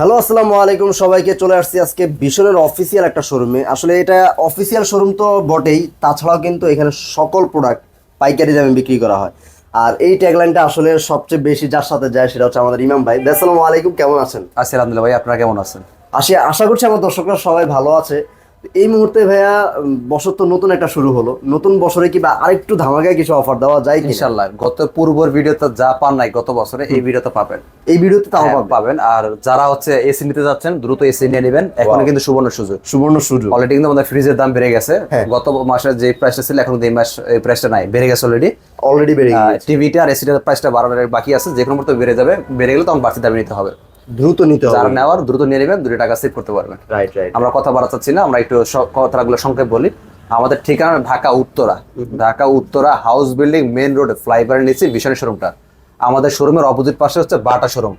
Hello আসসালামু আলাইকুম। সবাইকে চলে আসছি আজকে ভীষণের অফিসিয়াল একটা শোরুমে আসলে এটা অফিসিয়াল শোরুম তো বটেই তাছাড়াও কিন্তু এখানে সকল প্রোডাক্ট পাইকারি দামে বিক্রি করা হয়। আর এই ট্যাগলাইনটা আসলে সবচেয়ে বেশি যার সাথে যায় সেটা হচ্ছে আমাদের ইমাম ভাই। আসসালামু আলাইকুম কেমন আছেন? আছি আলহামদুলিল্লাহ ভাই আপনারা কেমন আছেন? আসি আশা করছি আমার দর্শকরা সবাই ভালো আছে। এই মুহূর্তে ভাইয়া বছর তো নতুন একটা শুরু হলো। নতুন বছরে কি বা আরেকটু ধামাকায় কিছু অফার দেওয়া যায় কি ইনশাল্লাহ গত পূর্বর ভিডিওতে যা পান নাই গত বছরে এই ভিডিওতে পাবেন। এই ভিডিওতে তাও হ্যাঁ, পাবেন? আর যারা হচ্ছে এসি নিতে যাচ্ছেন দ্রুত এসি নিয়ে নেবেন। এখন কিন্তু সুবর্ণ সুযোগ। সুবর্ণ সুযোগ। অলরেডি কিন্তু আমাদের ফ্রিজের দাম বেড়ে গেছে। হ্যাঁ। গত মাসে যে প্রাইসটা ছিল এখন এই মাস এই প্রাইসটা নাই বেড়ে গেছে অলরেডি অলরেডি বেড়ে গিয়েছে। টিভিটা আর এসিটার প্রাইসটা বাড়ানোর বাকি আছে যে কোনো মুহূর্তে বেড়ে যাবে। বেড়ে গেলে তখন বাড়তি দামে নিতে হবে। দ্রুত নিতে যারা নেওয়ার দ্রুত নিয়ে নেবেন দুটো টাকা সেভ করতে পারবেন। রাইট রাইট আমরা কথা বলা চাচ্ছি না আমরা একটু কথাগুলো সংক্ষেপ বলি। আমাদের ঠিকানা Dhaka Uttara. Dhaka Uttara house building main road ফ্লাইওভারের নিচে বিশনের শোরুমটা আমাদের শোরুমের অপোজিট পাশে হচ্ছে বাটা শোরুম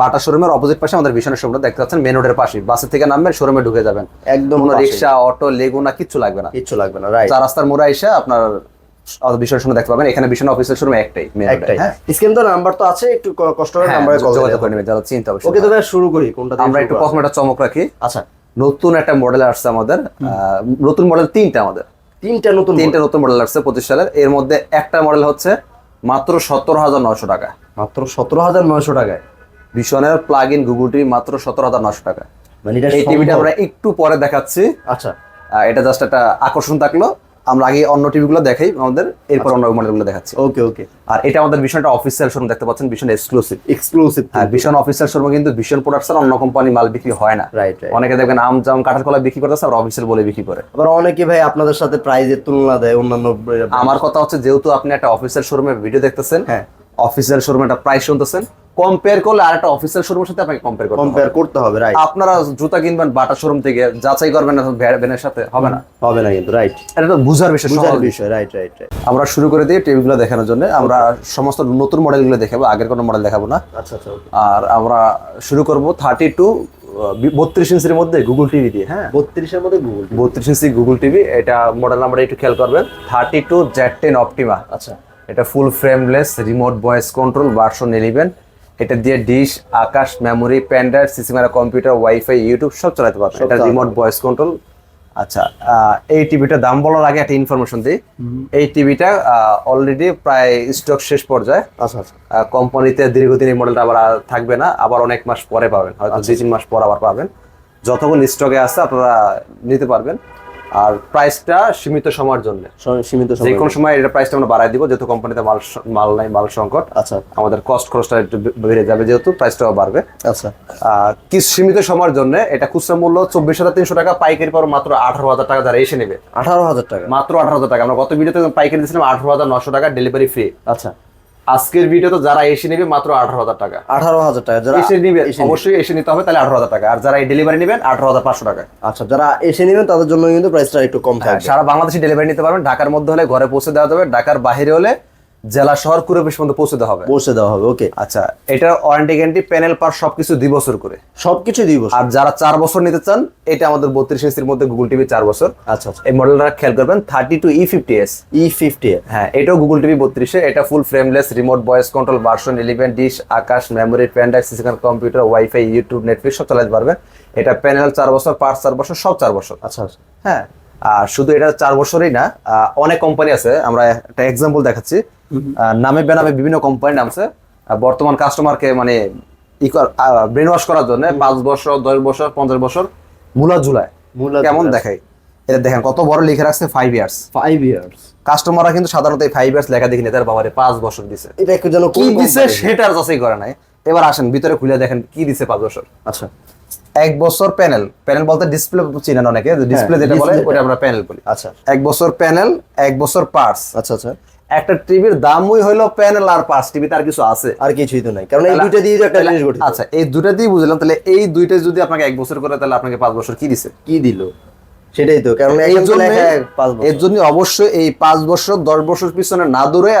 বাটা শোরুমের অপোজিট পাশে আমাদের বিশনের শোরুমটা দেখতে পাচ্ছেন মেন রোডের পাশে। বাসের থেকে নামবেন শোরুমে ঢুকে যাবেন। একদম। রিক্সা অটো লেগুনা কিচ্ছু লাগবে না। কিচ্ছু লাগবে না রাইট চার রাস্তার মোড়া এসে আপনার শোরুম দেখতে পাবেন। এখানে বিশন অফিসের শোরুম একটাই একটাই। হ্যাঁ। স্ক্রিন তো নাম্বার তো আছে একটু কষ্ট করে হ্যাঁ, নাম্বারে কল যোগাযোগ করে নেবেন যারা চিন্তা হবে ওকে শুরু করি কোনটা আমরা একটু করা? চমক রাখি। আচ্ছা। নতুন একটা মডেল আসছে আমাদের নতুন মডেল তিনটা আমাদের। তিনটা নতুন তিনটা নতুন মডেল আসছে পঁচিশ সালের। এর মধ্যে একটা মডেল হচ্ছে মাত্র সত্তর হাজার নশো টাকা। মাত্র সতেরো হাজার নয়শো টাকায়। ভীষণের প্লাগ ইন গুগল টিভি মাত্র সতেরো হাজার নশো টাকা মানে এই টিভিটা আমরা একটু পরে দেখাচ্ছি। আচ্ছা। এটা জাস্ট একটা আকর্ষণ থাকল। আমরা আগে অন্য টিভিগুলো দেখাই আমাদের এরপর অন্য মডেলগুলো দেখাচ্ছি। ওকে ওকে আর এটা আমাদের ভীষণটা অফিসিয়াল শোরুম দেখতে পাচ্ছেন ভীষণ এক্সক্লুসিভ এক্সক্লুসিভ হ্যাঁ ভীষণ অফিসিয়াল শোরুম কিন্তু ভীষণ প্রোডাকশন অন্য কোম্পানি মাল বিক্রি হয় না। রাইট অনেকে দেখবেন আম জাম কাঁঠাল কলা বিক্রি করতেছে আর অফিসিয়াল বলে বিক্রি করে। আবার অনেকে ভাই আপনাদের সাথে প্রাইজের তুলনা দেয় অন্যান্য আমার কথা হচ্ছে যেহেতু আপনি একটা অফিসিয়াল শোরুমে ভিডিও দেখতেছেন হ্যাঁ। অফিসিয়াল শোরুম একটা প্রাইস শুনতেছেন কম্পেয়ার করলে আর একটা অফিসিয়াল শোরুমের সাথে আপনাকে কম্পেয়ার করতে হবে। কম্পেয়ার করতে হবে রাইট আপনারা জুতা কিনবেন বাটা শোরুম থেকে যাচাই করবেন না ভ্যানের সাথে হবে না। হবে না কিন্তু রাইট এটা তো বুঝার বিষয় বুঝার বিষয় রাইট রাইট রাইট আমরা শুরু করে দিই টিভিগুলো দেখানোর জন্য। আমরা সমস্ত নতুন মডেলগুলো দেখাবো আগের কোনো মডেল দেখাবো না। আচ্ছা আচ্ছা আর আমরা শুরু করব থার্টি টু বত্রিশ ইঞ্চির মধ্যে গুগল টিভি দিয়ে হ্যাঁ? বত্রিশের মধ্যে গুগল বত্রিশ ইঞ্চি গুগল টিভি এটা মডেল নাম্বার একটু খেয়াল করবেন। Thirty two Z ten Optima আচ্ছা। এটা full frameless remote voice control version eleven এটা দিয়ে ডিশ আকাশ মেমোরি প্যান্ডার সিসিমারা কম্পিউটার ওয়াইফাই ইউটিউব সব চালাতে পারবে এটা রিমোট ভয়েস কন্ট্রোল আচ্ছা এই টিভিটার দাম বলার আগে একটা ইনফরমেশন দিই। এই টিভিটা অলরেডি প্রায় স্টক শেষ পর্যায়ে। আচ্ছা আচ্ছা। কোম্পানিতে দীর্ঘদিন এই মডেলটা আবার আর থাকবে না আবার অনেক মাস পরে পাবেন। হয়তো দুই তিন মাস পর আবার পাবেন। যতক্ষণ স্টকে আছে আপনারা নিতে পারবেন। আর প্রাইসটা সীমিত সময়ের জন্য। সীমিত যে সময় কোনো সময় এটা প্রাইসটা আমরা বাড়াই দিব যেহেতু কোম্পানিতে মাল মাল নাই মাল সংকট। আচ্ছা। আমাদের কস্ট খরচটা একটু বেড়ে যাবে যেহেতু প্রাইসটাও বাড়বে। আচ্ছা। আহ, কি সীমিত সময়ের জন্য এটা খুচরা মূল্য চব্বিশ হাজার তিনশো টাকা পাইকারি পর মাত্র আঠারো হাজার টাকা যারা এসে নেবে। আঠারো হাজার টাকা? মাত্র আঠারো হাজার টাকা। আমরা গত ভিডিওতে পাইকারি দিয়েছিলাম আঠারো হাজার নশো টাকা ডেলিভারি ফ্রি আচ্ছা। আজকের ভিডিওতে যারা এসে নেবে মাত্র আঠারো হাজার টাকা। আঠারো হাজার টাকা যারা এসে নেবে অবশ্যই এসে নিতে হবে তাহলে আঠারো হাজার টাকা। আর যারা এই ডেলিভারি নেবেন আঠারো হাজার পাঁচশো টাকা। আচ্ছা যারা এসে নেবেন তাদের জন্য কিন্তু প্রাইসটা একটু কম থাকে সারা বাংলাদেশে ডেলিভারি নিতে পারবেন। ঢাকার মধ্যে হলে ঘরে পৌঁছে দেওয়া যাবে ঢাকার বাইরে হলে জেলা শহর কুড়ে পিস পর্যন্ত পৌঁছে দেওয়া হবে। পৌঁছে দেওয়া হবে ওকে আচ্ছা এটা ওয়ারেন্টি গ্যারান্টি প্যানেল পার সবকিছু দুই বছর করে। সবকিছু দিব আর যারা চার বছর নিতে চান এটা আমাদের বত্রিশ ইঞ্চির মধ্যে গুগল টিভি চার বছর। আচ্ছা আচ্ছা। এই মডেলটা খেয়াল করবেন thirty two E fifty S E fifty হ্যাঁ এটাও গুগল টিভি বত্রিশে এটা full frameless remote voice control version eleven dish Akash memory সিসিকান computer wifi YouTube Netflix সব চালাতে পারবেন এটা প্যানেল চার বছর পার্ট চার বছর সব চার বছর। আচ্ছা আচ্ছা। হ্যাঁ আর শুধু এটা চার বছরই না অনেক কোম্পানি আছে আমরা একটা এক্সাম্পল দেখাচ্ছি। নামে বেনামে বিভিন্ন কোম্পানি নামছে। বর্তমান কাস্টমারকে মানে ব্রেন ওয়াশ করার জন্য পাঁচ বছর দশ বছর পঞ্চাশ বছর মূলা ঝুলায়। মূলা কেমন। দেখাই এটা দেখেন কত বড় লিখে রাখছে ফাইভ ইয়ার্স ফাইভ ইয়ার্স কাস্টমাররা কিন্তু সাধারণত এই ফাইভ ইয়ার্স লেখা দেখি তার বাবারে পাঁচ বছর দিছে। এটা একটু যেন কি দিছে company? সেটার যাচাই করে নাই। এবার আসেন ভিতরে খুলে দেখেন কি দিছে পাঁচ বছর। আচ্ছা। এক বছর প্যানেল প্যানেল বলতে ডিসপ্লে চিনেন অনেকে ডিসপ্লে যেটা বলে ওটা আমরা প্যানেল বলি। আচ্ছা। এক বছর প্যানেল এক বছর পার্টস আচ্ছা আচ্ছা। একটা টিভির দামই হলো প্যানেল আর পাঁচ। টিভি তার কিছু আছে। আর কিছুই তো নাই। কারণ এই দুইটা দিয়ে একটা জিনিস গঠিত। আচ্ছা এই দুইটা দিয়ে বুঝলাম তাহলে এই দুইটা যদি আপনাকে এক বছর করে তাহলে আপনাকে পাঁচ বছর কি দিছে? কি দিল? সেটাই তো কারণ এর জন্য অবশ্যই এই পাঁচ বছর দশ বছর পিছনে না দৌড়ে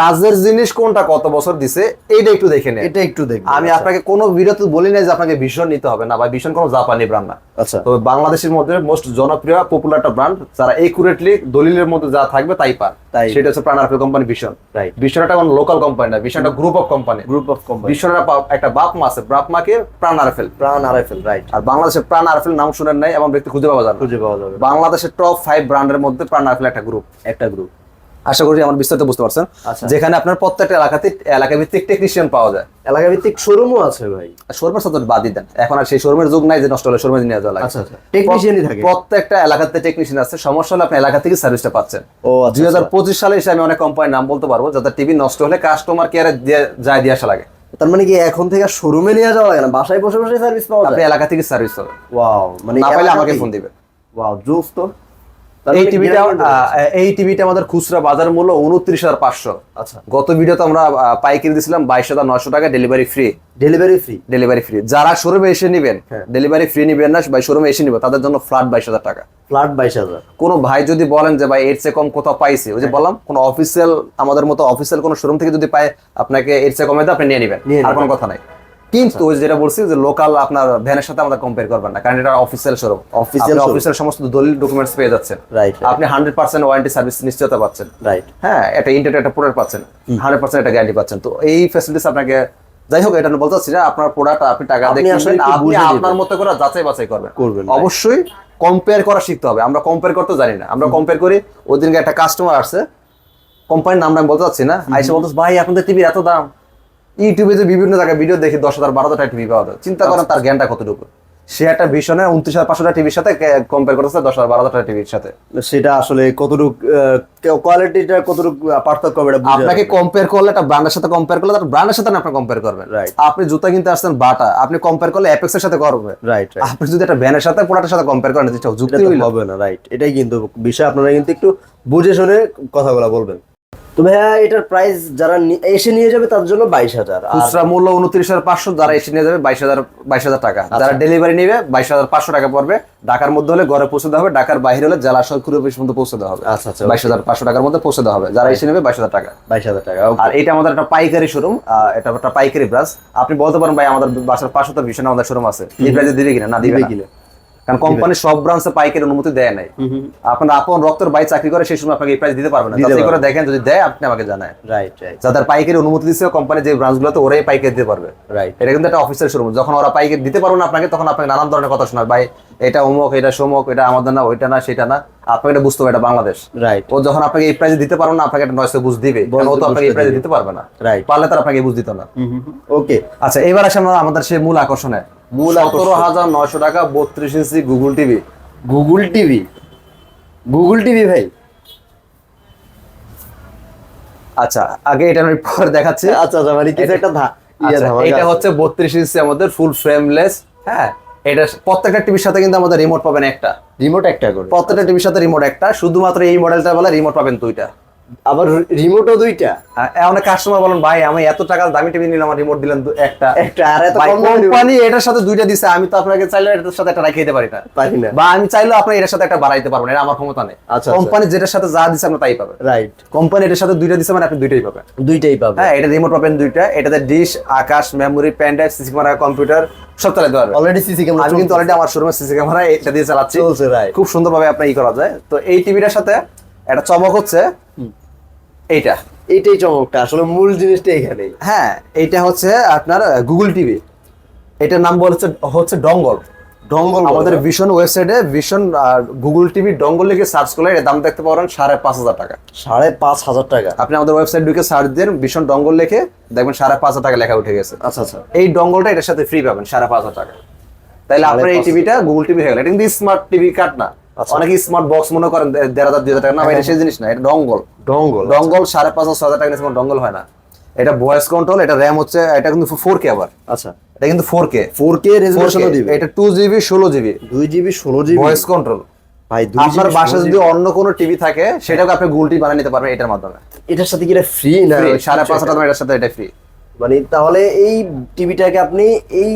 কাজের জিনিস কোনটা কত বছর দিছে এটা একটু দেখে নেন। এটা একটু দেখব আমি আচ্ছা। আপনাকে কোনো ভিডিওতে বলি না যে আপনাকে ভীষণ নিতে হবে না বা ভীষণ কোনো জাপানি ব্র্যান্ড না। আচ্ছা। তবে বাংলাদেশের মধ্যে মোস্ট জনপ্রিয় পপুলার একটা ব্র্যান্ড যারা একুরেটলি দলিলের মধ্যে যা থাকবে তাই পান। তাই। সেটা হচ্ছে প্রাণারফেল কোম্পানি ভীষণ. ভীষণ একটা কোনো লোকাল কোম্পানি না ভীষণ একটা group of company group of company Vision একটা বাপ মা আছে বাপ মাকে প্রাণ আরফেল প্রাণ আরএফএল রাইট আর বাংলাদেশের প্রাণ আরফেল নাম শুনেন নাই এমন ব্যক্তি খুঁজে পাওয়া যাবে খুঁজে পাওয়া যাবে। বাংলাদেশের টপ ফাইভ ব্র্যান্ডের মধ্যে প্রাণ আরফেল একটা গ্রুপ একটা গ্রুপ আশা করি আমার বিস্তারিত বুঝতে পারছেন। আচ্ছা। যেখানে আপনার প্রত্যেকটা এলাকাতে এলাকা ভিত্তিক টেকনিশিয়ান পাওয়া যায়। এলাকা ভিত্তিক শোরুমও আছে ভাই। শোরুমের সাথে বাদই দেন এখন আর সেই শোরুমের যুগ নাই যে নষ্ট হলে শোরুমে নিয়ে যাওয়া লাগে। আচ্ছা আচ্ছা। টেকনিশিয়ানই থাকে। প্রত্যেকটা এলাকাতে টেকনিশিয়ান আছে। সমস্যা হলে আপনি এলাকা থেকে সার্ভিসটা পাচ্ছেন। ও আচ্ছা দুই হাজার পঁচিশ সালে এসে আমি অনেক কোম্পানির নাম বলতে পারব যাদের টিভি নষ্ট হলে কাস্টমার কেয়ারে যায় দিয়ে আসা লাগে। তার মানে কি এখন থেকে শোরুমে নিয়ে যাওয়া লাগে না? বাসায় বসে বসে সার্ভিস পাওয়া আপনি যায়? এলাকা থেকে সার্ভিস হবে। ওয়াও মানে না পাইলে আমাকে ফোন দিবে। ওয়াও জোস তো। এই মানে টিভিটা এই টিভিটা আমাদের খুচরা বাজার মূল্য উনত্রিশ হাজার পাঁচশো। আচ্ছা। গত ভিডিওতে আমরা পাইকারি দিয়েছিলাম বাইশ হাজার নশো টাকা delivery free delivery free delivery free যারা শোরুমে এসে নিবেন হ্যাঁ। ডেলিভারি ফ্রি নিবেন না বা শোরুমে এসে নিবে তাদের জন্য ফ্ল্যাট বাইশ হাজার টাকা। ফ্ল্যাট বাইশ হাজার। কোনো ভাই যদি বলেন যে ভাই এর চেয়ে কম কোথাও পাইছি? ওই যে বললাম কোনো অফিসিয়াল আমাদের মতো অফিসিয়াল কোনো শোরুম থেকে যদি পায় আপনাকে এর চেয়ে কমে দেয় আপনি নিয়ে নেবেন। আর নেবেন। কোনো কথা নাই। কিন্তু ওই যেটা বলছি যে লোকাল আপনার ভ্যানের সাথে আমাদের কম্পেয়ার করবেন না কারণ এটা official showroom Official showroom। Official সমস্ত দলিল ডকুমেন্টস পেয়ে যাচ্ছেন। রাইট আপনি হান্ড্রেড পার্সেন্ট ওয়ারেন্টি সার্ভিস নিশ্চয়তা পাচ্ছেন। রাইট হ্যাঁ এটা ইন্টারনেট একটা প্রোডাক্ট পাচ্ছেন। হান্ড্রেড পার্সেন্ট একটা গ্যারান্টি পাচ্ছেন। তো এই ফ্যাসিলিটিস আপনাকে যাই হোক এটা বলতে চাচ্ছি না আপনার প্রোডাক্ট আপনি টাকা দিয়ে আপনি আপনার মতো করে যাচাই বাছাই করবেন। করবেন, অবশ্যই কম্পেয়ার করা শিখতে হবে। আমরা কম্পেয়ার করতে জানি না। আমরা কম্পেয়ার করি ওই দিনকে একটা কাস্টমার আসছে কোম্পানির নাম আমি বলতে চাচ্ছি না। আইসে বলতেছে ভাই আপনাদের টিভির এত দাম? ইউটিউবে যে বিভিন্ন জায়গায় ভিডিও দেখি দশ হাজার বারো হাজার টিভি পাওয়া যায়। চিন্তা করেন তার জ্ঞানটা কতটুকু? সে একটা ভীষণে উনত্রিশ হাজার পাঁচশো টিভির সাথে কম্পেয়ার করতেছে দশ হাজার বারো হাজার টিভির সাথে। সেটা আসলে কতটুক কোয়ালিটিটা কতটুক পার্থক্য হবে আপনাকে কম্পেয়ার করলে একটা ব্র্যান্ডের সাথে কম্পেয়ার করলে তার ব্র্যান্ডের সাথে আপনি কম্পেয়ার করবেন। Right. আপনি জুতা কিনতে আসছেন বাটা আপনি কম্পেয়ার করলে অ্যাপেক্সের সাথে করবে। রাইট রাইট আপনি যদি একটা ভ্যানের সাথে প্রোডাক্টের সাথে কম্পেয়ার করেন যেটা যুক্তি হবে না রাইট এটাই কিন্তু বিষয় আপনারা কিন্তু একটু বুঝে শুনে কথাগুলো বলবেন। তো ভাইয়া এটার প্রাইস যারা এসে নিয়ে যাবে তার জন্য বাইশ হাজার। খুচরা মূল্য উনত্রিশ হাজার পাঁচশো যারা এসে নিয়ে যাবে বাইশ হাজার বাইশ হাজার টাকা। আচ্ছা। যারা ডেলিভারি নেবে বাইশ হাজার পাঁচশো টাকা পড়বে। ঢাকার মধ্যে হলে ঘরে পৌঁছে দেওয়া হবে ঢাকার বাইরে হলে জেলা সরকারি অফিস পৌঁছে দেওয়া হবে। আচ্ছা আচ্ছা বাইশ হাজার পাঁচশো টাকার মধ্যে পৌঁছে দেওয়া হবে। যারা এসে নেবে বাইশ হাজার টাকা। বাইশ হাজার টাকা আর এটা আমাদের একটা পাইকারি শোরুম এটা একটা পাইকারি ব্রাশ আপনি বলতে পারেন ভাই আমাদের বাসার পাশে তো ভীষণ আমাদের শোরুম আছে। এই দিবে কিনা? না। দিবে কিনা? কারণ কোম্পানি সব ব্রাঞ্চে পাইকারি অনুমতি দেয় নাই। আপনার আপন রক্তের বাই চাকরি করে সেই সময় আপনাকে এই প্রাইস দিতে পারবে না। যাচাই করে দেখেন যদি দেয় আপনি আমাকে জানায়। রাইট রাইট যাদের পাইকারি অনুমতি দিচ্ছে কোম্পানি যে ব্রাঞ্চগুলোতে ওরাই পাইকারি দিতে পারবে। রাইট এটা কিন্তু একটা অফিসের শোরুম যখন ওরা পাইকারি দিতে পারবে না আপনাকে তখন আপনাকে নানান ধরনের কথা শোনায় ভাই এটা অমুক এটা সমক এটা আমাদের না ওইটা না সেটা না। আপনাকে এটা বুঝতে হবে এটা বাংলাদেশ। রাইট ও যখন আপনাকে এই প্রাইসে দিতে পারবে না আপনাকে একটা নয়সে বুঝ দিবে। কারণ ও তো আপনাকে এই প্রাইসে। দিতে পারবে না। রাইট পারলে তার আপনাকে বুঝ দিত না। ওকে আচ্ছা এবার আসে আমরা আমাদের সেই মূল আকর্ষণে। মূল সতেরো হাজার নয়শো টাকা বত্রিশ inch Google TV. Google TV? Google TV ভাই। আচ্ছা আগে এটা আমি পরে দেখাচ্ছি। আচ্ছা আচ্ছা মানে কিছু একটা ইয়ে আচ্ছা, এটা হচ্ছে বত্রিশ ইঞ্চি আমাদের ফুল ফ্রেমলেস হ্যাঁ? এটা প্রত্যেকটা টিভির সাথে কিন্তু আমাদের রিমোট পাবেন একটা। রিমোট একটা করে। প্রত্যেকটা টিভির সাথে রিমোট একটা শুধুমাত্র এই মডেলটা বলে রিমোট পাবেন দুইটা। আবার রিমোটও দুইটা। অনেক কাস্টমার বলেন ভাই আমি এত টাকা দামি টিভি নিলাম আমার রিমোট দিলেন একটা। একটা আর এত কোম্পানি এটার সাথে দুইটা দিছে আমি তো আপনাকে চাইলে এটার সাথে একটা রাখিয়ে দিতে পারি না। পারি না। বা আমি চাইলেও আপনি এটার সাথে একটা বাড়াইতে পারবেন এটা আমার ক্ষমতা নেই। আচ্ছা, কোম্পানি যেটার সাথে যা দিছে আপনি তাই পাবেন রাইট কোম্পানি এটার সাথে দুইটা দিছে মানে আপনি দুইটাই পাবেন। দুইটাই পাবে হ্যাঁ এটা রিমোট পাবেন দুইটা এটাতে dish Akash memory pen drive CC camera computer সব চালাতে পারবেন অলরেডি সিসি ক্যামেরা আমি কিন্তু অলরেডি আমার শোরুমে সিসি ক্যামেরা এটা দিয়ে চালাচ্ছি। চলছে রাইট খুব সুন্দরভাবে আপনার ই করা যায়। তো এই টিভিটার সাথে একটা চমক হচ্ছে এইটা। এইটাই চমকটা আসলে মূল জিনিসটা এখানেই হ্যাঁ এইটা হচ্ছে আপনার গুগল টিভি এটার নাম বলছে হচ্ছে ডঙ্গল ডঙ্গল আমাদের ভিশন ওয়েবসাইটে ভিশন গুগল টিভি ডঙ্গল লিখে সার্চ করলে এর দাম দেখতে পারেন সাড়ে পাঁচ হাজার টাকা। সাড়ে পাঁচ হাজার টাকা। আপনি আমাদের ওয়েবসাইট ঢুকে সার্চ দেন ভীষণ ডঙ্গল লিখে দেখবেন সাড়ে পাঁচ হাজার টাকা লেখা উঠে গেছে। আচ্ছা আচ্ছা। এই ডঙ্গলটা এটার সাথে ফ্রি পাবেন সাড়ে পাঁচ হাজার টাকা। তাইলে সাড়ে আপনার এই টিভিটা গুগল টিভি হয়ে গেল। এটা কিন্তু স্মার্ট টিভি কাট না। অনেকে স্মার্ট বক্স মনে করেন দেড় হাজার দুই হাজার টাকা। না এটা সেই জিনিস না এটা ডঙ্গল ডঙ্গল ডঙ্গল সাড়ে পাঁচ হাজার হাজার টাকা কোনো ডঙ্গল হয় না। এটা ভয়েস কন্ট্রোল এটা র্যাম হচ্ছে এটা কিন্তু ফোর কে আবার। আচ্ছা। এটা কিন্তু ফোর কে ফোর কে রেজলিউশনও দিবে? এটা টু জিবি ষোলো জিবি দুই জিবি ষোলো জিবি ভয়েস কন্ট্রোল ভাই আপনার বাসায় যদি অন্য কোনো টিভি থাকে সেটাকে আপনি গুগল টিভি বানিয়ে নিতে পারবেন এটার মাধ্যমে। এটার সাথে কি এটা ফ্রি না সাড়ে পাঁচ হাজার টাকা এটার সাথে এটা ফ্রি মানে তাহলে এই টিভিটাকে আপনি এই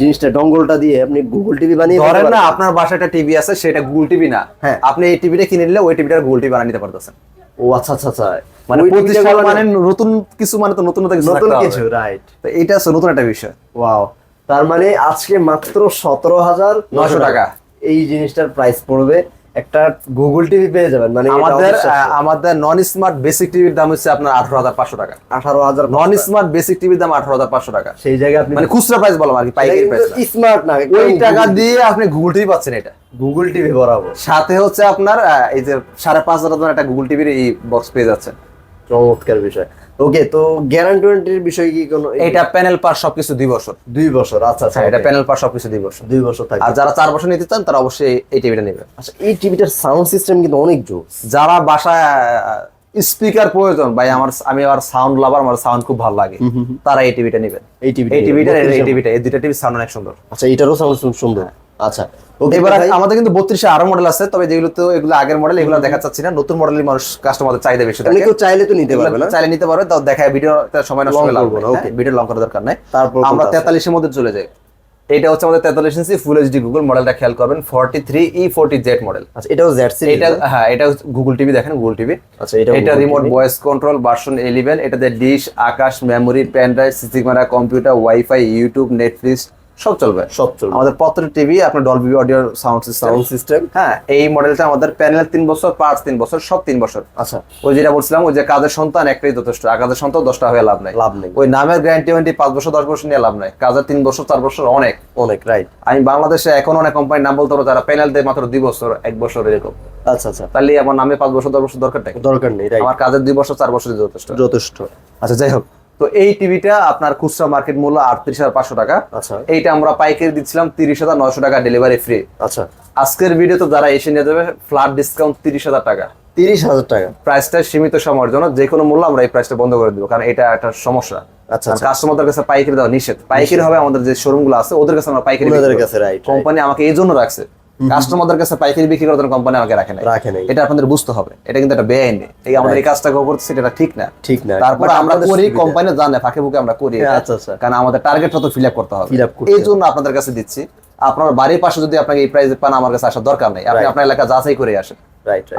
জিনিসটা ডঙ্গলটা দিয়ে আপনি গুগল টিভি বানিয়ে ধরেন না আপনার বাসায় একটা টিভি আছে সেটা গুগল টিভি না। হ্যাঁ। আপনি এই টিভিটা কিনে নিলে ওই টিভিটা গুগল টিভি বানিয়ে নিতে পারতেছেন। ও আচ্ছা আচ্ছা আচ্ছা। মানে প্রতিষ্ঠান মানে নতুন কিছু মানে তো নতুনতা কিছু নতুন কিছু রাইট তো এইটা হচ্ছে নতুন একটা বিষয়। ওয়াও তার মানে আজকে মাত্র সতেরো হাজার 900 টাকা। এই জিনিসটার প্রাইস পড়বে। একটা গুগল টিভি পেয়ে যাবেন। মানে আমাদের আমাদের নন স্মার্ট বেসিক টিভির দাম হচ্ছে আপনার আঠারো হাজার পাঁচশো টাকা। আঠারো হাজার নন স্মার্ট বেসিক টিভির দাম আঠারো হাজার পাঁচশো টাকা। সেই জায়গায় আপনি মানে খুচরা প্রাইস বললাম আর কি পাইকারি প্রাইস স্মার্ট না ওই টাকা দিয়ে আপনি গুগল টিভি পাচ্ছেন এটা। গুগল টিভি বরাবর। সাথে হচ্ছে আপনার এই যে সাড়ে পাঁচ হাজার টাকার একটা গুগল টিভির এই বক্স পেয়ে যাচ্ছে চমৎকার বিষয়। ওকে তো গ্যারান্টি ওয়ারেন্টির বিষয় কি কোনো এটা প্যানেল পার সবকিছু দুই বছর। দুই বছর আচ্ছা আচ্ছা হ্যাঁ এটা। প্যানেল পার সবকিছু দুই বছর। দুই বছর থাকে আর যারা চার বছর নিতে চান তারা অবশ্যই এই টিভিটা নেবে আচ্ছা এই টিভিটার সাউন্ড সিস্টেম কিন্তু অনেক জোস। যারা বাসায় স্পিকার প্রয়োজন। ভাই আমার আমি আমার সাউন্ড লাভার আমার সাউন্ড খুব ভালো লাগে। তারা এই টিভিটা নেবেন। এই টিভিটা এই টিভিটা এই টিভিটা এই দুইটা টিভি সাউন্ড অনেক সুন্দর। আচ্ছা এটারও সাউন্ড সুন্দর। আচ্ছা ওকে এবার আমাদের কিন্তু বত্রিশে আরও মডেল আছে তবে যেগুলো তো এগুলো আগের মডেল এগুলো দেখা যাচ্ছি না। নতুন মডেলের মানুষ কাস্টমারদের চাহিদা বেশি থাকে কেউ চাইলে তো নিতে পারবে না। চাইলে নিতে পারবে তাও দেখায় ভিডিও সময় নষ্ট লাভ করব না, হ্যাঁ, ভিডিও লং করার দরকার নাই। তারপর আমরা? তেতাল্লিশের মধ্যে চলে যাই। এটা হচ্ছে আমাদের তেতাল্লিশ ইঞ্চি ফুল এইচডি গুগল মডেলটা খেয়াল করবেন forty three E forty Z model আচ্ছা এটাও জেড সি এটা হ্যাঁ এটা গুগল টিভি দেখেন গুগল টিভি আচ্ছা এটা এটা remote voice control version eleven এটাতে dish Akash memory pen drive CC camera computer wifi YouTube Netflix সব চলবে। সব চলবে। আমাদের পত্র টিভি আপনার Dolby audio sound system sound system হ্যাঁ এই মডেলটা আমাদের প্যানেল তিন বছর পার্টস তিন বছর সব তিন বছর। আচ্ছা। ওই যেটা বলছিলাম ওই যে কাজের সন্তান একটাই যথেষ্ট। কাজের সন্তান দশটা হয়ে লাভ নাই। লাভ নেই। ওই নামের গ্যারান্টি ওয়ারেন্টি পাঁচ বছর দশ বছর নিয়ে লাভ নাই। কাজের তিন বছর চার বছর অনেক। অনেক রাইট আমি বাংলাদেশে এখন অনেক কোম্পানির নাম বলতে পারব যারা প্যানেল দেয় মাত্র দুই বছর এক বছর এরকম। আচ্ছা আচ্ছা। তাহলে আমার নামে পাঁচ বছর দশ বছর দরকার নাই দরকার নেই আমার কাজের দুই বছর চার বছরই যথেষ্ট। যথেষ্ট। আচ্ছা যাই হোক। তো এই টিভিটা আপনার খুচরা মার্কেট মূল্য আটত্রিশ হাজার পাঁচশো টাকা। আচ্ছা। এইটা আমরা পাইকারি দিচ্ছিলাম তিরিশ হাজার নয়শো টাকা ডেলিভারি ফ্রি আচ্ছা। আজকের ভিডিওতে যারা এসে নিয়ে যাবে ফ্ল্যাট ডিসকাউন্ট তিরিশ হাজার টাকা। তিরিশ হাজার টাকা। প্রাইসটা সীমিত সময়ের জন্য যে কোনো মূল্য আমরা এই প্রাইসটা বন্ধ করে দিব কারণ এটা একটা সমস্যা। আচ্ছা, আচ্ছা। কাস্টমারদের কাছে পাইকারি দেওয়া নিষেধ। পাইকারি হবে আমাদের যে শোরুমগুলো আছে ওদের কাছে আমরা পাইকারি কোম্পানি আমাকে এই জন্য রাখছে। কাস্টমারদের কাছে পাইকারি বিক্রি করার জন্য কোম্পানি আমাকে রাখে না রাখে না এটা আপনাদের বুঝতে হবে। এটা কিন্তু একটা বেআইন। এই আমাদের এই কাজটা করতেছে এটা ঠিক না। ঠিক না। তারপর আমরা করি। কোম্পানি জানে ফাঁকে বুকে আমরা করি আচ্ছা, আচ্ছা। কারণ আমাদের টার্গেট তো ফিল আপ করতে হবে। এই জন্য আপনাদের কাছে দিচ্ছি আপনার বাড়ির পাশে যদি আপনাকে এই প্রাইজে পান আমার কাছে আসার দরকার নেই। আপনি আপনার এলাকা যাচাই করে আসেন।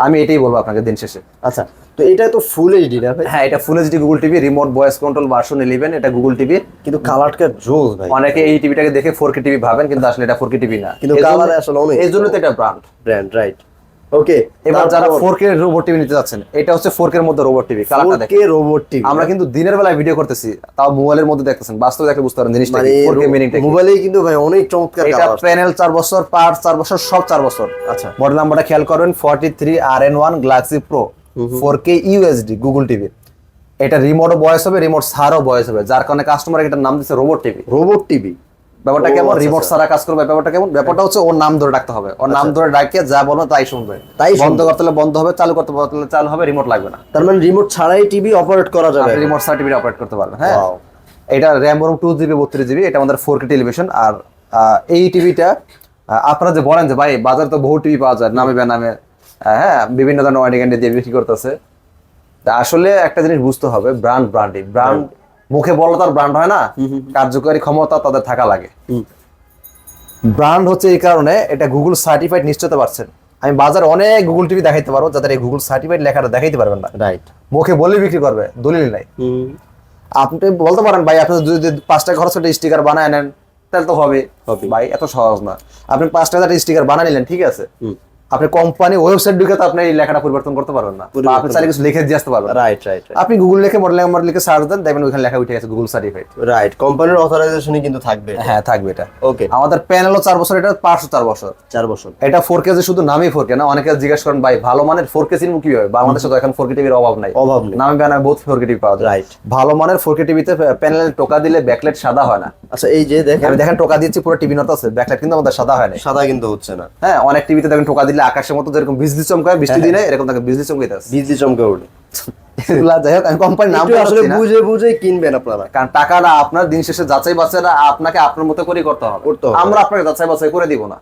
আমি এটাই বলব আপনাকে দিন শেষে। আচ্ছা তো এটা তো ফুল এইচডি না ভাই? হ্যাঁ এটা full HD Google TV remote voice control version eleven এটা গুগল টিভি কিন্তু কালারটা জোস ভাই। অনেকে এই টিভিটাকে দেখে ফোর কে টিভি ভাবেন কিন্তু আসলে এটা 4K টিভি না। কিন্তু কালার আসলে অনেক। এই জন্য তো এটা ব্র্যান্ড ব্র্যান্ড রাইট ওকে এবার যারা ফোর কে রোবট টিভি নিতে যাচ্ছেন এটা হচ্ছে ফোর কে এর মধ্যে রোবট টিভি কালারটা দেখেন। রোবট টিভি আমরা কিন্তু দিনের বেলায় ভিডিও করতেছি তাও মোবাইলের মধ্যে দেখতেছেন বাস্তবে দেখে বুঝতে পারেন জিনিসটা মানে ফোর কে। মিনিংটা মোবাইলেই কিন্তু ভাই অনেক চমৎকার এটা প্যানেল চার বছর পার্ট চার বছর সব চার বছর। আচ্ছা। মডেল নাম্বারটা খেয়াল করবেন forty three R N one Galaxy pro four K USD Google TV এটা রিমোটও বয়স হবে রিমোট সারও বয়স হবে। যার কারণে কাস্টমার এটার নাম দিচ্ছে রোবট টিভি রোবট টিভি ব্যাপারটা কেমন? আচ্ছা, রিমোট আচ্ছা। সারা কাজ করবে ব্যাপারটা কেমন? ব্যাপারটা হচ্ছে ওর নাম ধরে ডাকতে হবে। ওর নাম ধরে ডাকে যা বলবে তাই শুনবে। তাই বন্ধ করতে হলে বন্ধ হবে চালু করতে চালু হবে রিমোট লাগবে না। তার মানে রিমোট ছাড়াই টিভি অপারেট করা যাবে। রিমোট সারা টিভি অপারেট করতে পারবেন হ্যাঁ। এটা র্যাম রোম টু জিবি বত্রিশ জিবি এটা আমাদের ফোর কে টেলিভিশন আর এই টিভিটা আপনারা যে বলেন যে ভাই বাজার তো বহু টিভি পাওয়া যায় নামে বেনামে। হ্যাঁ বিভিন্ন ধরনের ওয়ারেন্টি দিয়ে বিক্রি করতেছে। তা আসলে একটা জিনিস বুঝতে হবে ব্র্যান্ড ব্র্যান্ডই ব্র্যান্ড মুখে বললে তো আর ব্র্যান্ড হয় না। কার্যকরী ক্ষমতা তাদের থাকা লাগে। ব্র্যান্ড হচ্ছে এই কারণে এটা গুগল সার্টিফাইড নিশ্চয়তে পারছেন আমি বাজারে অনেক গুগল টিভি দেখাইতে পারব যাদের এই গুগল সার্টিফাইড লেখাটা দেখাইতে পারবেন না। রাইট মুখে বলে বিক্রি করবে দলিল নাই। আপনি বলতে পারেন ভাই আপনি যদি পাঁচ টাকা খরচ করে স্টিকার বানায় নেন তাহলে তো হবে। ভাই এত সহজ না। আপনি পাঁচ টাকা স্টিকার বানায় নিলেন ঠিক আছে। আপনি কোম্পানি ওয়েবসাইট ঢুকে তো আপনি এই লেখাটা পরিবর্তন করতে পারবেন না। আপনি চাইলে কিছু লিখে দিয়ে আসতে পারবেন। রাইট রাইট আপনি গুগল লিখে মডেল নাম্বার লিখে সার্চ দেন দেখবেন ওইখানে লেখা উঠে গেছে গুগল সার্টিফাইড রাইট কোম্পানির অথরাইজেশনই কিন্তু থাকবে হ্যাঁ থাকবে এটা। ওকে আমাদের প্যানেলও চার বছর এটা পাঁচশো চার বছর। চার বছর। এটা ফোর কে যে শুধু নামই ফোর কে না অনেকে জিজ্ঞেস করেন ভাই ভালো মানের ফোর কে চিনবো কীভাবে বাংলাদেশে তো এখন ফোর কে টিভির অভাব নাই। অভাব নেই। নামে বেনামে বহুত ফোর কে টিভি পাওয়া যায়। রাইট ভালো মানের ফোর কে টিভিতে প্যানেলের টোকা দিলে ব্যাকলাইট সাদা হয় না। আচ্ছা এই যে দেখেন আমি দেখেন টোকা দিয়েছি পুরো টিভি নট আছে। ব্যাকলাইট কিন্তু আমাদের সাদা হয় না সাদা কিন্তু হচ্ছে না। হ্যাঁ অনেক টিভিতে দেখেন টোকা দিলে আকাশের মতো যেরকম বিজলি চমকায় বৃষ্টি দিনে এরকম তাকে বিজলি চমকে আছে বিজলি চমকে কোম্পানির নাম আসলে বুঝে বুঝে কিনবেন আপনারা। কারণ টাকাটা আপনার দিন শেষে যাচাই বাছাইটা আপনাকে আপনার মতো করে করতে হবে। করতে হবে। আমরা আপনাকে যাচাই বাছাই করে দিব না।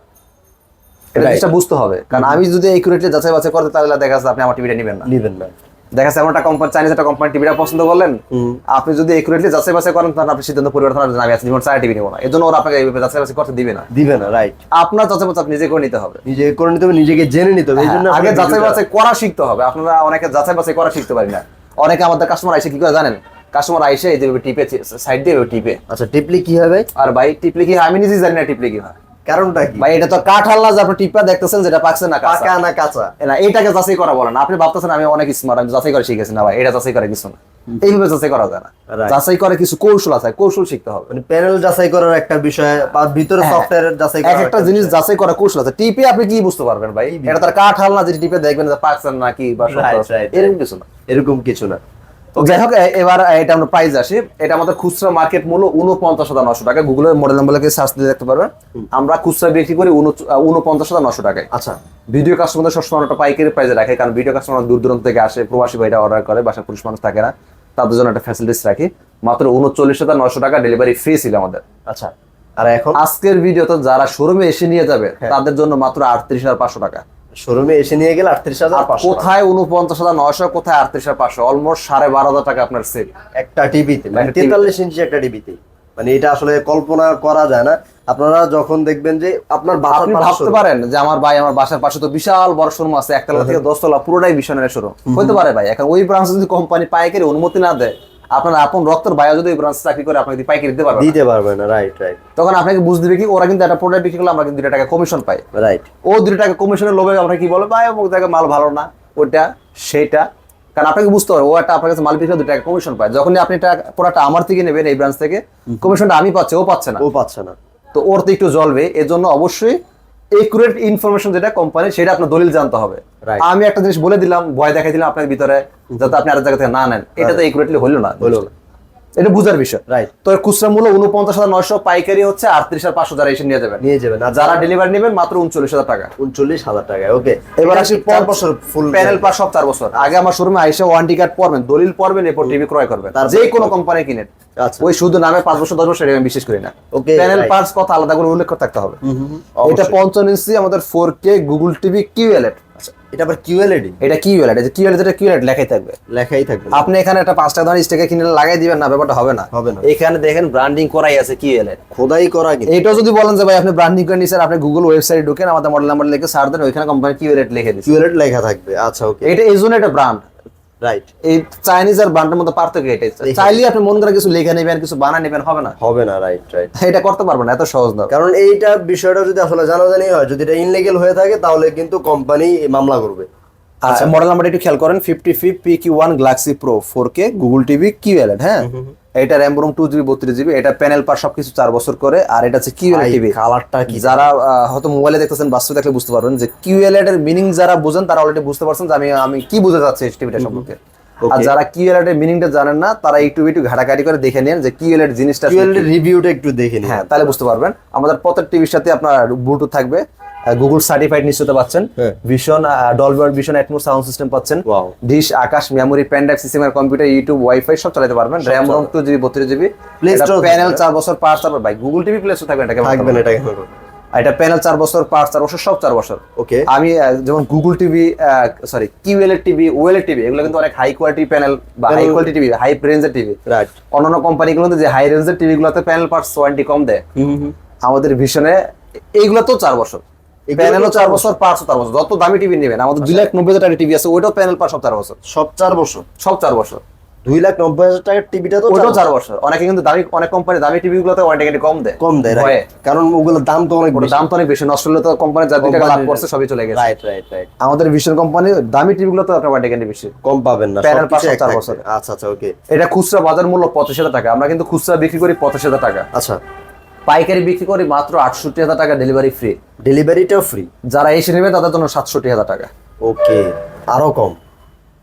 এটা বুঝতে হবে। কারণ আমি যদি একুরেটলি যাচাই বাছাই করতে তাহলে দেখা যাচ্ছে আপনি আমার টিভিটা নেবেন না। নিবেন না। দেখা যাচ্ছে একটা কোম্পানি চাইনিজ একটা কোম্পানি টিভিটা পছন্দ করলেন আপনি যদি একুরেটলি যাচাই বাছাই করেন তাহলে আপনি সিদ্ধান্ত পরিবর্তন আছি জীবন চাই টিভি নেব না। ওরা আপনাকে যাচাই বাছাই করতে দিবে না। দিবে না রাইট আপনার যাচাই বাছাই নিজে করে নিতে হবে। নিজে করে নিতে হবে নিজেকে জেনে নিতে হবে এই জন্য হ্যাঁ, আগে যাচাই বাছাই করা শিখতে হবে। আপনারা অনেকে যাচাই বাছাই করা শিখতে পারি না। অনেকে আমাদের কাস্টমার আইসে কি করে জানেন? কাস্টমার আইসে এই যে টিপে সাইড দিয়ে টিপে। আচ্ছা টিপলি কি হবে? আর ভাই টিপলে কি আমি নিজেই জানি না টিপলে কি হয়। কারণটা কি? ভাই এটা তো কাঠ আল্লাহ যে আপনি টিপা দেখতেছেন যেটা পাকছে না কাঁচা। না কাঁচা। না এটাকে যাচাই করা বলেন আপনি ভাবতেছেন আমি অনেক স্মার্ট আমি যাচাই করে শিখেছি। না ভাই এটা যাচাই করে কিছু না। এইভাবে যাচাই করা যায় না। যাচাই করে কিছু কৌশল আছে কৌশল শিখতে হবে। মানে প্যানেল যাচাই করার একটা বিষয় বা ভিতরে। সফটওয়্যার যাচাই একটা জিনিস যাচাই করা কৌশল আছে। টিপে আপনি কি বুঝতে পারবেন ভাই? এটা তার কাঠ হাল না যে টিপে দেখবেন যে পাকছে নাকি বা এরকম কিছু না। এরকম কিছু না। তো যাই হোক এবার এটা আমরা প্রাইস আসি। এটা আমাদের খুচরা মার্কেট মূল্য উনপঞ্চাশ হাজার নশো টাকা। গুগলের মডেল নাম্বারকে সার্চ দিয়ে দেখতে পারবেন। আমরা খুচরা বিক্রি করি উনপঞ্চাশ হাজার নশো টাকায়। আচ্ছা। ভিডিও কাস্টমারদের সবসময় একটা পাইকারি প্রাইসে রাখে কারণ ভিডিও কাস্টমার দূর দূরান্ত থেকে আসে প্রবাসী ভাইটা অর্ডার করে বাসায় পুরুষ মানুষ থাকে না। তাদের জন্য একটা ফ্যাসিলিটিস রাখি। মাত্র উনচল্লিশ হাজার নশো টাকা ডেলিভারি ফ্রি ছিল আমাদের। আচ্ছা। আর এখন? আজকের ভিডিওতে যারা শোরুমে এসে নিয়ে যাবে তাদের জন্য মাত্র আটত্রিশ হাজার পাঁচশো টাকা। শোরুমে এসে নিয়ে গেলে আটত্রিশ হাজার কোথায় উনপঞ্চাশ হাজার নশো কোথায় আটত্রিশ হাজার পাঁচশো? অলমোস্ট সাড়ে বারো হাজার টাকা আপনার সেল একটা টিভিতে মানে তেতাল্লিশ ইঞ্চি একটা টিভিতে। মানে এটা আসলে কল্পনা করা যায় না। আপনারা যখন দেখবেন যে আপনার আপনি ভাবতে পারেন যে আমার ভাই আমার বাসার পাশে তো বিশাল বড় শোরুম আছে একতলা থেকে দশতলা পুরোটাই বিশনের শোরুম হতে পারে ভাই এখন ওই ব্রাঞ্চে যদি কোম্পানি পাইকারি অনুমতি না দেয় আপনার আপন রক্তের ভাইয়া যদি ব্রাঞ্চে চাকরি করে আপনাকে পাইকারি দিতে পারবে দিতে পারবে না রাইট রাইট তখন আপনাকে বুঝ দিবে কি ওরা কিন্তু একটা প্রোডাক্ট বিক্রি করলে আমরা কিন্তু দুটো টাকা কমিশন পাই। রাইট ও দুটো টাকা কমিশনের লোভে আমরা কি বলে ভাই অমুক জায়গায় মাল ভালো না ওটা সেটা। কারণ আপনাকে বুঝতে হবে ও একটা আপনার কাছে মাল বিক্রি করে দু টাকা কমিশন পায়। যখনই আপনি এটা প্রোডাক্ট আমার থেকে নেবেন এই ব্রাঞ্চ থেকে কমিশনটা আমি পাচ্ছি ও পাচ্ছে না। ও পাচ্ছে না। তো ওর তো একটু জ্বলবে এর জন্য অবশ্যই একুরেট ইনফরমেশন যেটা কোম্পানি সেটা আপনার দলিল জানতে হবে. আমি একটা জিনিস বলে দিলাম ভয় দেখাই দিলাম আপনার ভিতরে যাতে আপনি আরেক জায়গা থেকে না নেন। এটা তো একুরেটলি হলো না। হলো না। এটা বুঝার বিষয়। রাইট তো খুচরা মূল্য উনপঞ্চাশ হাজার নয়শো পাইকারি হচ্ছে আটত্রিশ হাজার পাঁচশো যারা এসে নিয়ে যাবেন। নিয়ে যাবেন। আর যারা ডেলিভারি নেবেন মাত্র উনচল্লিশ হাজার টাকা। উনচল্লিশ হাজার টাকা ওকে এবার আসি চার বছর ফুল প্যানেল পার সব চার বছর। আগে আমার শোরুমে আইসা ওয়ারেন্টি কার্ড পড়বেন দলিল পড়বেন এরপর টিভি ক্রয় করবেন। তার যে কোনো কোম্পানি কিনেন আচ্ছা। ওই শুধু নামে পাঁচ বছর দশ বছর আমি বিশেষ করি না। Okay, panel. পার্টস কথা আলাদা করে উল্লেখ থাকতে হবে। এটা। পঞ্চান্ন ইঞ্চি আমাদের four K Google TV QLED আচ্ছা, এটা আবার কিউএলইডি এটা কিউএলএড এটা কিউএলএড যেটা কিউএলএড লেখাই থাকবে। লেখাই থাকবে। আপনি এখানে একটা পাঁচ টাকা দাম স্টেকে কিনে লাগাই দিবেন না ব্যাপারটা হবে না। হবে না। এখানে দেখেন ব্র্যান্ডিং করাই আছে কিউএলএড খোদাই করা কিন্তু। এটা যদি বলেন যে ভাই আপনি ব্র্যান্ডিং করে নিছেন আপনি গুগল ওয়েবসাইটে ঢুকেন আমাদের মডেল নাম্বার লিখে সার দেন ওইখানে কোম্পানি কিউএলএড লিখে দিচ্ছে। কিউএলইডি লেখা থাকবে। আচ্ছা ওকে এটা এই জন্য এটা ব্র্যান্ড রাইট এই চাইনিজ আর ব্র্যান্ডের মধ্যে পার্থক্য এটাই। চাইলে আপনি মন করে কিছু লেখা নেবেন কিছু বানা নেবেন হবে না। হবে না রাইট রাইট এটা করতে পারবেন না এত সহজ না। কারণ এইটা বিষয়টা যদি আসলে জানাজানি হয় যদি এটা ইনলিগেল হয়ে থাকে তাহলে কিন্তু কোম্পানি মামলা করবে। আচ্ছা মডেল নাম্বার একটু খেয়াল করেন ফিফটি ফিফ পি কি one Galaxy pro four K Google TV কি এল হ্যাঁ? এটা র্যাম রোম টু জিবি বত্রিশ জিবি এটা প্যানেল পার সবকিছু চার বছর করে আর এটা হচ্ছে কিউএল টিভি কালারটা কি? যারা হয়তো মোবাইলে দেখতেছেন বাস্তবে দেখলে বুঝতে পারবেন যে কিউএল এর মিনিং যারা বুঝেন তারা অলরেডি বুঝতে পারছেন যে আমি আমি কি বুঝতে চাচ্ছি এই টিভিটা সম্পর্কে। আর যারা কিউএল এর মিনিংটা জানেন না তারা একটু একটু ঘাটাঘাটি করে দেখে নেন যে কিউএল এর জিনিসটা আসলে কিউএলইডি রিভিউটা একটু দেখে নিন। হ্যাঁ তাহলে বুঝতে পারবেন। আমাদের প্রত্যেক টিভির সাথে আপনার ব্লুটুথ থাকবে। গুগল সার্টিফাইড নিশ্চয়তা পাচ্ছেন। হ্যাঁ। Vision Dolby Vision Atmos sound system পাচ্ছেন। Dish Akash memory drive system computer YouTube wifi সব চালাতে পারবেন। র্যাম রোম টু জিবি বত্রিশ জিবি প্যানেল থাকবে। চার বছর পাঁচ চার ভাই গুগল টিভি প্লে স্টোর থাকবে এটাকে থাকবেন পারবেন। এটা আর এটা প্যানেল চার বছর পাঁচ চার বছর সব চার বছর। ওকে আমি যেমন গুগল টিভি সরি কিউএল এর টিভি ওয়েল এর টিভি এগুলো কিন্তু অনেক হাই কোয়ালিটি প্যানেল বা হাই কোয়ালিটি টিভি হাই রেঞ্জের টিভি রাইট অন্যান্য কোম্পানিগুলোতে যে হাই রেঞ্জের টিভি গুলোতে প্যানেল পার্টস ওয়ারেন্টি কম দেয়। আমাদের ভিশনে এইগুলো তো চার বছর। প্যানেলও চার বছর পার্টসও চার বছর। যত দামি টিভি নেবেন আমাদের দুই লাখ নব্বই হাজার টিভি আছে ওইটাও প্যানেল পার্ট সব চার বছর। সব চার বছর? সব চার বছর। দুই লাখ নব্বই হাজার টাকার টিভিটা তো চার বছর। অনেকে কিন্তু দামি অনেক কোম্পানি দামি টিভি গুলোতে গ্যারান্টি কম দেয়। কম দেয় কারণ ওগুলোর দাম তো অনেক দাম তো অনেক বেশি। নষ্ট হলে তো কোম্পানি যা টাকা লাভ করছে সবই চলে গেছে। রাইট রাইট রাইট আমাদের ভীষণ কোম্পানি দামি টিভি গুলোতে আপনার বেশি। কম পাবেন না পাঁচ চার বছর। আচ্ছা আচ্ছা ওকে এটা খুচরা বাজার মূল্য পঁচিশ হাজার টাকা। আমরা কিন্তু খুচরা বিক্রি করি পঁচিশ হাজার টাকা। আচ্ছা। পাইকারি বিক্রি করি মাত্র আটষট্টি হাজার টাকা ডেলিভারি ফ্রি ডেলিভারিটাও ফ্রি যারা এসে নেবে তাদের জন্য সাতষট্টি হাজার টাকা। ওকে আরও কম।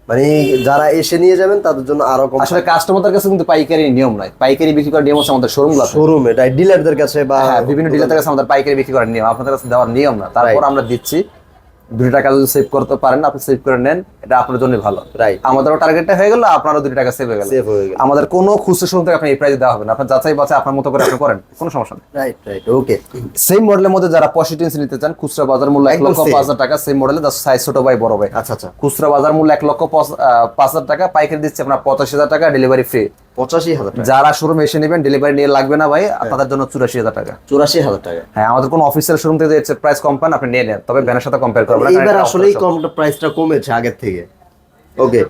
মানে যারা এসে নিয়ে যাবেন তাদের জন্য আরও কম। আসলে কাস্টমারদের কাছে কিন্তু পাইকারি নিয়ম নয় পাইকারি বিক্রি করার নিয়ম হচ্ছে আমাদের শোরুম শোরুম এটা ডিলারদের কাছে বা হ্যাঁ বিভিন্ন ডিলারদের কাছে আমাদের পাইকারি বিক্রি করার নিয়ম। আপনাদের কাছে দেওয়ার নিয়ম না। তারপর আমরা দিচ্ছি। দুটি টাকা যদি সেভ করতে পারেন আপনি সেভ করে নেন এটা আপনার জন্য ভালো রাইট আমাদেরও টার্গেটটা হয়ে গেল আপনারও দুটি টাকা সেভ হয়ে গেল। সেভ হয়ে গেল। আমাদের কোনো খুচরো থেকে আপনি এই প্রাইস দেওয়া হবে না। আপনার যাচাই বাছাই আপনার মতো করে আপনি করেন কোনো সমস্যা নেই। রাইট রাইট ওকে সেম মডেলের মধ্যে যারা পঁয়ষট্টি ইঞ্চি নিতে চান খুচরা বাজার মূল্য এক লক্ষ পাঁচ হাজার টাকা সেম মডেলে জাস্ট সাইজ ছোট ভাই বড় ভাই। আচ্ছা আচ্ছা। খুচরা বাজার মূল্য এক লক্ষ পাঁচ হাজার টাকা পাইকারি দিচ্ছে আপনার পঁচাশি হাজার টাকা ডেলিভারি ফ্রি পঁচাশি হাজার যারা শোরুমে এসে নেবেন ডেলিভারি নিয়ে লাগবে না ভাই আপনাদের জন্য চুরাশি হাজার টাকা। চুরাশি হাজার টাকা। হ্যাঁ আমাদের কোনো অফিসিয়াল শোরুম থেকে প্রাইস কম পান আপনি নিয়ে নেন। তবে ব্যানের সাথে কম্পেয়ার করবেন এটা আসলেই কম প্রাইসটা কমেছে আগের থেকে। ওকে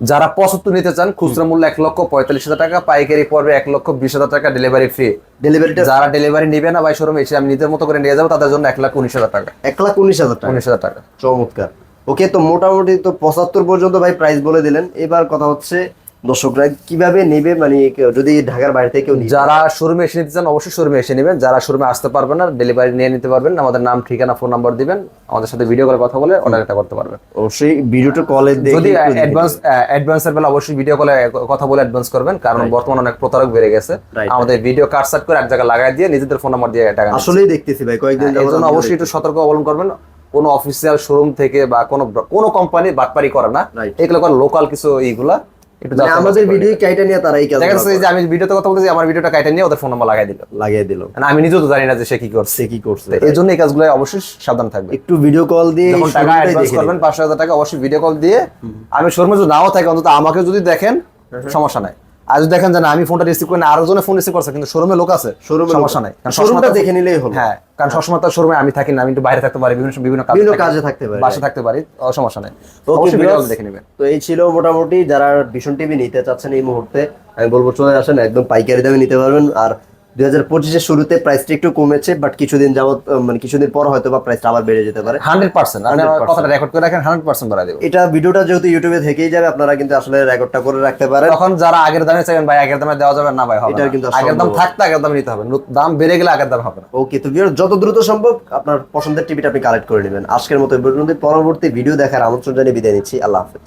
যারা পঁচাত্তর নিতে চান খুচরা মূল্য এক লক্ষ পঁয়তাল্লিশ হাজার টাকা পাইকারি পড়বে এক লক্ষ বিশ হাজার টাকা ডেলিভারি ফ্রি ডেলিভারিটা যারা ডেলিভারি নিবে না ভাই শোরুমে এসে আমি নিজের মতো করে নিয়ে যাব তাদের জন্য এক লাখ উনিশ হাজার টাকা। এক লাখ উনিশ হাজার টাকা। উনিশ হাজার টাকা। চমৎকার। ওকে তো মোটামুটি তো পঁচাত্তর পর্যন্ত ভাই প্রাইস বলে দিলেন। এবার কথা হচ্ছে দর্শকরা কীভাবে নেবে? মানে যদি ঢাকার বাইরে থেকে কেউ যারা শোরুমে এসে নিতে চান অবশ্যই শোরুমে এসে নেবেন। যারা শোরুমে আসতে পারবেন না ডেলিভারি নিয়ে নিতে পারবেন। আমাদের নাম ঠিকানা ফোন নাম্বার দিবেন। আমাদের সাথে ভিডিও কলে কথা বলে অর্ডারটা করতে পারবেন। অবশ্যই ভিডিওটা কলে যদি অ্যাডভান্স অ্যাডভান্সের বেলা অবশ্যই ভিডিও কলে কথা বলে অ্যাডভান্স করবেন কারণ বর্তমানে অনেক প্রতারক বেড়ে গেছে। আমাদের ভিডিও কাট সাট করে এক জায়গায় লাগাই দিয়ে নিজেদের ফোন নাম্বার দিয়ে টাকা আসলেই দেখতেছি ভাই কয়েকদিন হ্যাঁ, এই জন্য অবশ্যই একটু সতর্ক অবলম্বন করবেন। কোনো অফিসিয়াল শোরুম থেকে বা কোনো কোনো কোম্পানি বাটপারি করে না। এগুলো করে লোকাল কিছু এইগুলা আমাদের বাছাই করে ভিডিও কাইটা নিয়ে তারা কাজ দেখা যাচ্ছে যে আমি ভিডিওতে কথা বলতেছি আমার ভিডিওটা কাইটে নিয়ে ওদের ফোন নাম্বার লাগাই দিল। লাগিয়ে দিল। মানে আমি নিজেও তো জানি না যে সে কি করছে। কি করছে। এই জন্য এই কাজগুলো অবশ্যই সাবধান থাকবে। একটু ভিডিও কল দিয়ে যখন টাকা অ্যাডভান্স করবেন পাঁচশো হাজার টাকা অবশ্যই ভিডিও কল দিয়ে আমি শোরুমে যদি নাও থাকে অন্তত আমাকে যদি দেখেন সমস্যা নাই। আর যদি দেখেন যে না আমি ফোনটা রিসিভ করি না আরও জনে ফোন রিসিভ করছে কিন্তু শোরুমে লোক আছে শোরুমে সমস্যা নাই। কারণ শোরুমটা দেখে নিলেই হলো। হ্যাঁ কারণ সবসময় তো শোরুমে আমি থাকি না আমি একটু বাইরে থাকতে পারি বিভিন্ন বিভিন্ন কাজে বিভিন্ন কাজে থাকতে পারি। বাসা থাকতে পারি সমস্যা নাই। তো কি দেখে নেবেন। তো এই ছিল মোটামুটি যারা ভিশন টিভি নিতে চাচ্ছেন এই মুহূর্তে আমি বলব চলে আসেন একদম পাইকারি দামে নিতে পারবেন। আর দুই হাজার পঁচিশের শুরুতে প্রাইসটা একটু কমেছে বাট কিছুদিন যাবত মানে কিছুদিন পর হয়তো বা প্রাইসটা আবার বেড়ে যেতে পারে। Hundred percent. আপনি আমার 100% কথাটা রেকর্ড করে রাখেন হান্ড্রেড পার্সেন্ট দেবো। এটা ভিডিওটা যেহেতু ইউটিউবে থেকেই যাবে আপনারা কিন্তু আসলে রেকর্ডটা করে রাখতে পারেন। তখন যারা আগের দামে চাইবেন ভাই আগের দামে দেওয়া যাবে না ভাই হবে এটার না। কিন্তু আগের দাম থাকতে আগের দামে নিতে হবে। দাম বেড়ে গেলে আগের দাম হবে না। ওকে তো viewers, যত দ্রুত সম্ভব আপনার পছন্দের টিভিটা আপনি কালেক্ট করে নেবেন। আজকের মতো পরবর্তী ভিডিও দেখার আমন্ত্রণ জানিয়ে বিদায় নিচ্ছি। আল্লাহ হাফেজ।